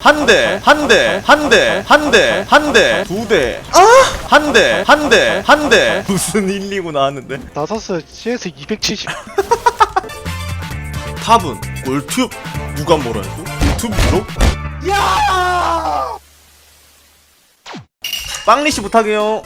한 대, 한 대, 한 대, 한 대, 한 대, 두 대. 아! 한 대, 한 대, 한 대. 무슨 1, 2고 나왔는데. 나서스 CS 270 탑은 꿀팁. 누가 뭐라 해도 유튜브로? 야! 빵리 씨 부탁해요.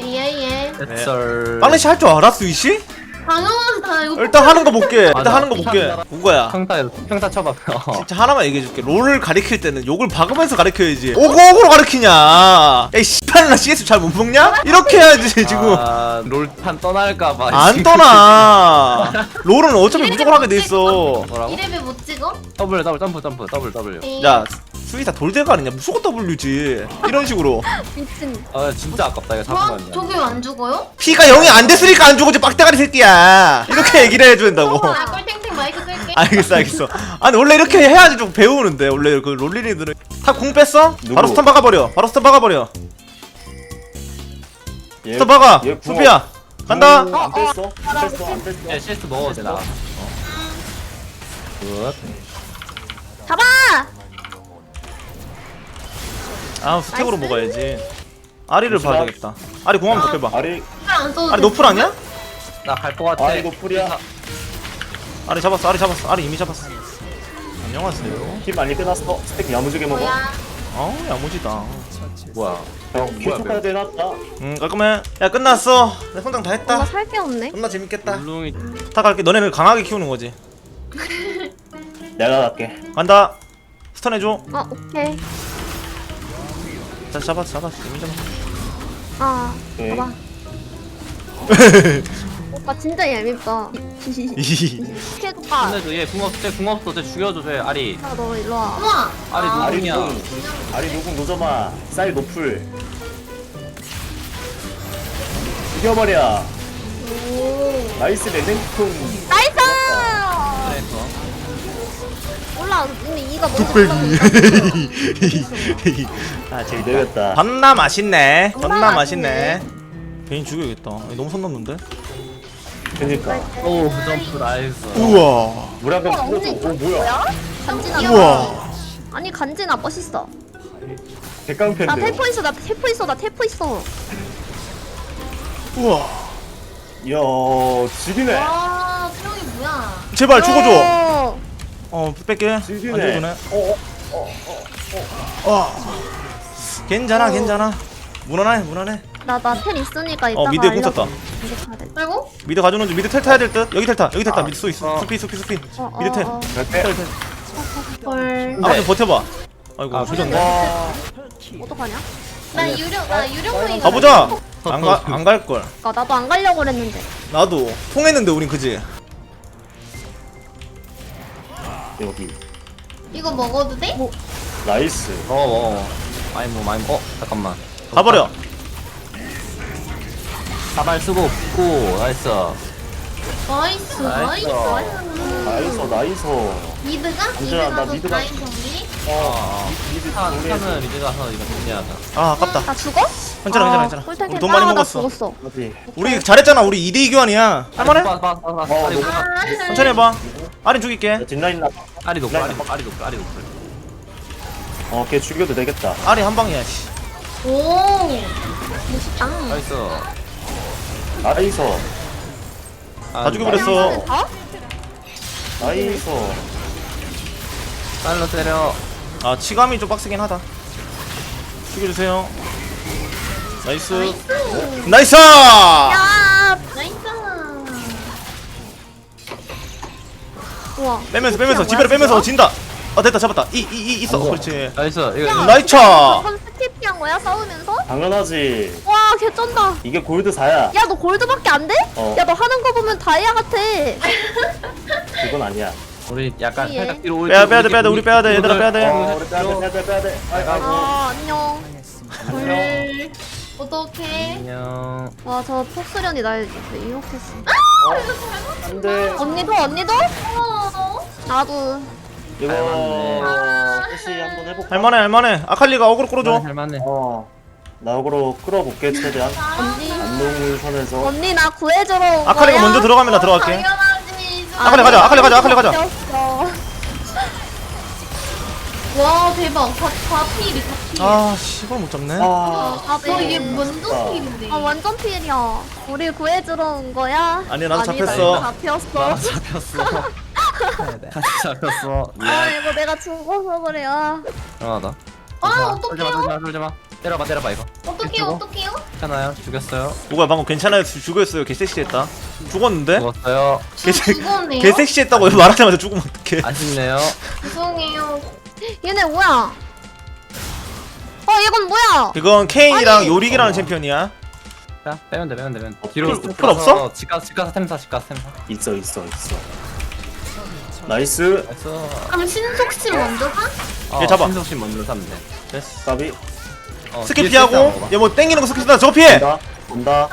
예예. 썰. 빵리 씨 할 줄 알아, 스위씨? 당연하지 다 이거. 일단 하는 거 볼게. 일단 맞아. 하는 거 볼게. 그거야. 평타 평타 쳐봐. 어. 진짜 하나만 얘기해줄게. 롤을 가리킬 때는 욕을 박으면서 가리켜야지. 오고오고로 가리키냐? 에이 씨 발나 CS 잘 못 먹냐? 이렇게 해야지 지금. 아, 롤판 떠날까봐. 안 떠나. 롤은 어차피 무조건 하게 돼 있어. 뭐라고? 이레벨 못 찍어? 더블 더블 점프 점프 더블 W. 에이. 야 스위다 돌대가 아니냐? 무조건 W지. 이런 식으로. 미친. 아 진짜 아깝다 이거 저 잠깐만요. 저기 왜안 죽어요? 피가 0이 안 됐으니까 안 죽어지 빡대가리 새끼야. 이렇게 얘기를 해줘야 된다고. 아 꿀탱탱 마이크 끌게. 알겠어 알겠어. 아니 원래 이렇게 해야지 좀 배우는데 원래 그 롤리니들은 탑궁 뺐어? 바로 스턴 박아버려. 바로 스턴 박아버려. 얘. 얘궁 수피야. 간다. 안 뺐어? 안 뺐어? 안 뺐어? 야 CS 먹어도 되나? 어. 굿. 잡아. 아 스택으로 먹어야지. 아리를 봐야 되겠다. 아리 궁 한번 더 빼봐. 아리 안 써도 아리 노플 아니야? 나 갈 것 같아. 아리 노플이야. 아리 잡았어. 아리 잡았어. 아리 이미 잡았어. 안녕하세요. 힘 많이 빼놨어. 스택 야무지게 먹어. 뭐야? 어 야무지다. 뭐야? 형 퀴즈까지 해놨다. 음 깔끔해. 야 끝났어. 내 성장 다 뭔가 했다. 살 게 없네. 겁나 재밌겠다. 물롱이 다 갈게. 너네는 강하게 키우는 거지. 내가 갈게. 간다. 스턴 해줘. 아 오케이. 자 잡았어 잡았어. 이미 잡았어. 아 오케이. 봐봐. 오빠 진짜 얄밉다. 해줘봐. 근데 얘궁 없어 쟤궁 없어 쟤 죽여줘 쟤 아리. 너 일로 와. 우와. 아리 아, 아리 누구냐? 아리 누궁 노점아. 쌀 노플. 죽여버려. 오. 나이스 레넥통. 나이스. 몰라. 근데 이가 뭔지 몰라. 아 재밌다. 되겠다. 존나 맛있네. 존나 맛있네. 베인 죽여야겠다. 너무 선 넘는데? 그니까. 오 점프 나이스. 우와. 풀어줘. 언니 오 뭐야? 간지나. 우와. 아니 간지나 멋있어. 나 백강팬데. 태포 있어. 나 태포 있어. 나 태포 있어. 우와. 이야 지리네. 와 수영이 뭐야? 제발 죽어줘. 어. 어 뺄게. 안 지리네. 죽어주네. 어, 어. 어. 괜찮아 괜찮아. 무난해 무난해. 나나 텔 있으니까 이따가 어 미드에 알려줘. 쳤다. 이제 가야 돼. 아이고. 미드 가져오는 중 미드 텔 타야 될 듯. 여기 텔 타. 여기 텔 타. 미드 쏘 있어. 어. 수피 수피 수피. 어, 어, 미드 텔. 어. 갈게. 텔 텔. 헐. 아 좀 버텨봐. 아이고 아, 조졌네. 와. 어떡하냐? 나 유령 나 유령이. 가보자. 안 가 안 갈 걸. 아 나도 안 가려고 그랬는데. 나도 통했는데 우린 그지. 여기. 이거 먹어도 돼? 나이스. 어 어. 많이 뭐 많이 어 잠깐만. 가버려. 사발 쓰고 붙고 나이스. 나이스 나이스. 나이스 나이스. 나이스. 미드가? 나 미드가 정리? 어. 미드 스타 정리해줘. 스타는 리드 가서 이거 정리하자. 아 아깝다. 나 죽어? 괜찮아 아, 괜찮아 괜찮아. 꿀탱탱. 우리 돈 많이 아, 나 먹었어. 죽었어. 어디? 우리 잘했잖아. 우리 2대 2 교환이야. 할만해? 어, 아리 너무- 높아. 아, 천천히 해봐. 아린 죽일게. 뒷라인 나. 아리 높아. 아리 높아. 아리 높아. 아리 높아. 어, 걔 죽여도 되겠다. 아리 한 방이야. 씨. 오. 멋있다. 나이스. 나이스. 아, 다 죽여버렸어. 어? 나이스. 딸로 때려. 아 치감이 좀 빡세긴 하다. 죽여주세요. 나이스. 나이스. 야. 나이스. 우와. 빼면서 빼면서 집에로 빼면서 어, 진다. 아 됐다 잡았다. 이 이 이 있어. 그렇지. 나이스. 이거 나이스. 선 스킵 한 거야 싸우면서? 당연하지. 와 개쩐다. 이게 골드 4야. 야 너 골드밖에 안 돼? 어. 야 너 하는 거 보면 다이아 같아. 그건 아니야. 우리 약간 예. 살짝 뒤로 빼야 빼야 돼 빼야 돼 우리 빼야 돼 얘들아 빼야 돼. 어, 우리 빼야 돼, 빼야 돼, 빼야 돼. 아이고. 아 안녕. 헐. 어떡해? 안녕. 와저 폭수련이 날 유혹했어. 안 돼. 언니도 언니도? 어. 나도. 이거. 다시 한번 해볼까? 할만해 할만해. 아칼리가 어그로 끌어줘. 할만해. 어. 나역으로 끌어볼게, 최대한. 언니. 안동을 선에서. 언니 나 구해주러 온 아칼리가 거야? 먼저 들어가면 나 들어갈게. 당연하지. 아칼리 가자, 아칼리 가자, 아칼리 가자. 없어. 와 대박. 다, 다 필이 다 필. 아 씨발 못 잡네 아 아, 너 이게 네. 완전 필인데. 아 완전 필이야. 우리 구해주러 온 거야? 아니, 나도 잡혔어. 잡혔어. 나 잡혔어. 네, 같이 잡혔어. 아. 이거 내가 죽어서 그래. 아. 미안하다. 아 마, 어떡해요? 쫄지 마, 쫄지 마. 때려봐, 때려봐 이거. 어떡해요? 어떡해요? 괜찮아요. 죽였어요. 누가 방금 괜찮아요 죽- 죽였어요 개섹시했다 죽었는데? 죽었어요. 저 죽었네요. 개섹시했다고 말하자마자 죽으면 어떡해 아쉽네요. 죄송해요. 얘네 뭐야? 어 이건 뭐야? 이건 케인이랑 아니. 요릭이라는 챔피언이야 자, 빼면 돼, 빼면 돼, 빼면 돼. 어, 뒤로 풀- 풀 없어? 집가서, 집가서 템사, 집가서 템사. 있어 있어 있어 나이스 나이스. 그럼 신속실 먼저 가? 어, 얘 잡아. 신속심 먼저 사면 돼. 됐어 까비 어, 뒤에 피하고 실수 안 먹어봐. 얘뭐 땡기는 거 스킵 쓴다 저거 피해! 온다 온다.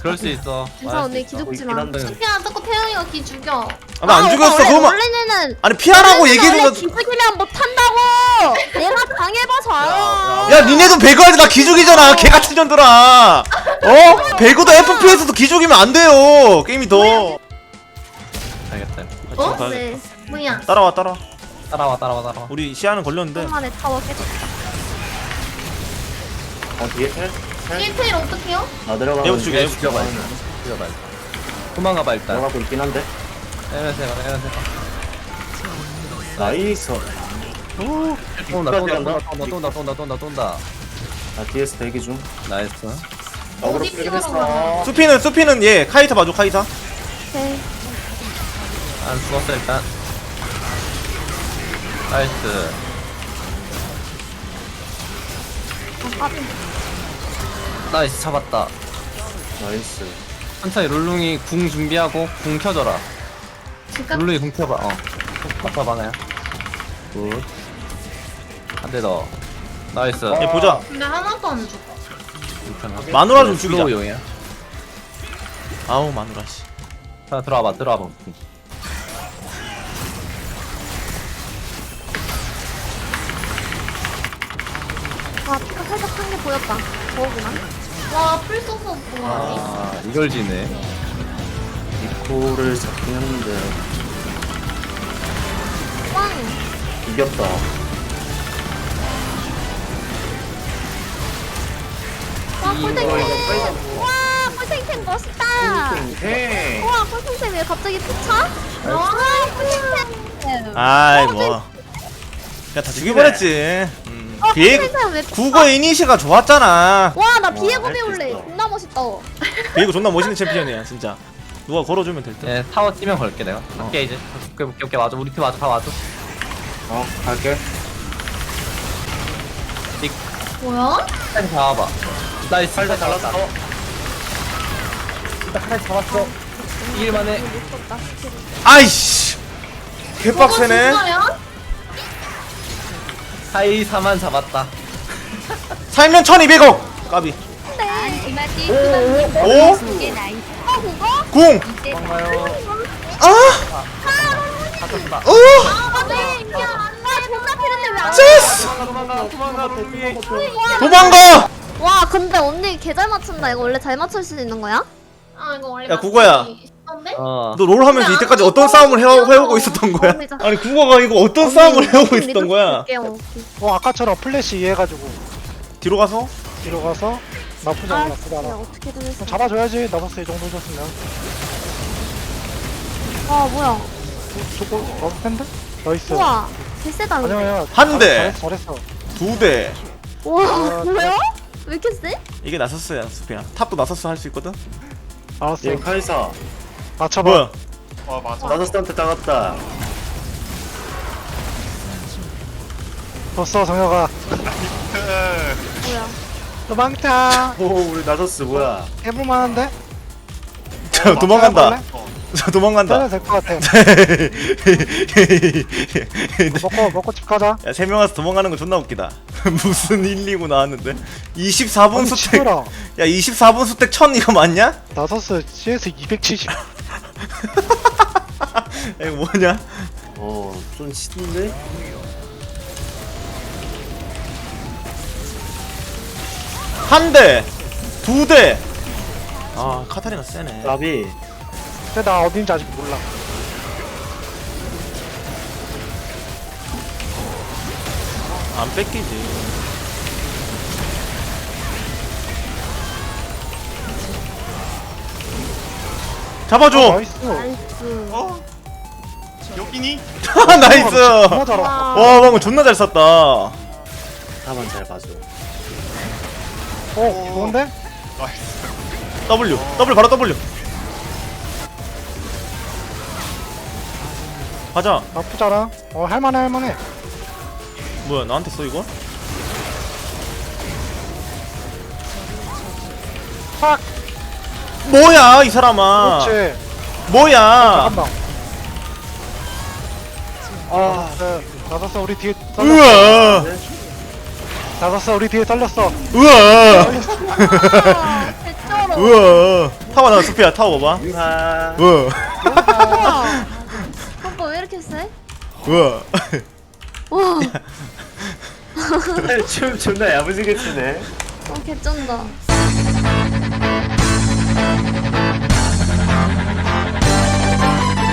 그럴 수 있어. 괜찮아 언니 기죽지 있긴 마. 한데. 수피야 자꾸 태영이가 기 죽여. 아 나안 아, 죽였어 원래- 그거만 원래는 아니 피하라고 원래 얘기해줘 기죽이면 못한다고. 내가 당해봐서 알아. 야 니네도 배그하지 나 기죽이잖아 개같은 년들아 어? 배그도 FPS도 기죽이면 안 돼요 게임이 더 알겠다. 어? 네. 뭐야? 따라와 따라와 따라와, 따라와, 따라와. 우리 시야는 걸렸는데 오랜만에 타워 깨졌다. 어 뒤에 텔? 텔? 1테일 어떡해요? 나 내려가는 얘부터 죽여, 게 얘부터 죽여봐, 일단. 죽여봐. 일단. 도망가봐, 일단. 들어가고 있긴 한데 에면세 봐. 나이스 쏜다, 쏜다. 쏜다, 쏜다, 쏜다, 쏜다, 쏜다. 나 뒤에서 대기 중 나이스. 어그로 어디 끌긴 피우러 했어 수피는 수피는 얘 카이사 봐줘 카이사 오케이. 안 죽었어, 일단. 나이스. 나이스, 잡았다. 나이스 천천히 룰룽이 궁 준비하고 궁 켜줘라. 잠깐. 룰룽이 궁 켜봐. 어. 아빠 많아요. 굿. 한대 더. 나이스. 얘 보자 근데 하나도 안 죽어. 마누라 좀 죽이자. 슬로우 용이야. 아우 마누라 씨 자, 들어와봐, 들어와봐. 보였다. 저거구나. 와, 풀 써서 뭐하네. 아, 이걸 지네. 이코를 잡긴 했는데 꽝. 이겼다 와. 이거 와 꿀탱탱 멋있다. 땡와 꿀탱탱 왜 갑자기 피차? 와 꿀탱탱. 아이 뭐 그냥 다 죽여버렸지 음. 어 비에 꿀탱탱 왜 피차? 국어 이니시가 좋았잖아 와나 와, 할수 올래. 있어. 존나 멋있다. 비에고 존나 멋있는 챔피언이야 진짜 누가 걸어주면 될 듯 예, 타워 뛰면 걸게 내가. 갈게 이제. 오케이, 오케이, 오케이, 와줘. 우리 팀 와줘, 다 와줘. 어 갈게 뭐야? 칼 잡아봐. 나이스. 팔다 잘랐어 일단 칼 잡았어. 이길만해. 못 썼다. 스킬을. 아이씨 개빡세네 진짜야? 하이사만 잡았다. 살면 1200억 까비 네. 오? 아 그거? 궁! 고마워요. 아! 다쳤다. 어! 아 네. 야, 존나 왜안 체스! 도망가, 도망가, 룰루이. 도망가! 와 근데 언니 개 잘 맞춘다. 이거 원래 잘 맞출 수 있는 거야? 아, 이거 원래 야, 국어야. 맞 는데? 어. 너 롤 하면서 이때까지 어떤 싸움을 해오, 해오고 있었던 거야? 아니 국어가 이거 어떤 싸움을 해오고 있었던 거야? 어 아까처럼 플래시 이해해가지고 뒤로 가서 뒤로 가서 나쁘지 아, 않아 나쁘지 야, 않아 어떻게든 했어. 잡아줘야지 나버스 이 정도 줬으면 와 뭐야? 저거 어 팬데? 나이스 우와 개쎄다 아니야 근데. 아니야 한 대. 잘했어 잘했어 두 대. 와 아, 뭐야? 왜 이렇게 쎄? 이게 나섰어야 수피야. 탑도 나섰어 할수 있거든. 알았어 얘 카이사 맞춰봐 뭐야? 나더스한테 따갔다 졌어 정혁아 뭐야? 도망차 오 우리 나더스 뭐야 해볼만한데? 저 도망간다. 저 도망간다. 될것 같아 먹고 먹고 집 가자 야, 세 명 와서 도망가는 거 존나 웃기다. 무슨 1, 2고 나왔는데? 24분 아니 수택. 치워라 야, 24분 수택 1000 이거 맞냐? 나서스 CS 270 야, 이거 뭐냐? 어좀 신데 한 대, 두 대. 아, 카타리나 세네. 까비 근데 나 어딘지 아직 몰라. 안 뺏기지. 잡아줘! 나이스. 나이스. 여기니? 나이스! 너무 잘하 와. 방금 존나 잘 쐈다. 다만 잘 봐줘. 어 좋은데? 나이스. W W 바로 W 가자. 나쁘지 않아. 어 할만해 할만해. 뭐야 나한테 써 이거? 팍! 뭐야 이 사람아? 그렇지. 뭐야? 잠깐만. 아 네. 나섰어 우리 뒤에 잘렸어. 우와. 나섰어 우리 뒤에 잘렸어. 우와. 아. 우와. 타워 나 소피야 타워 봐봐. 유하 우와. 우와. 우와. 와, 춤 존나 야무지게 추네. 어, 개쩐다.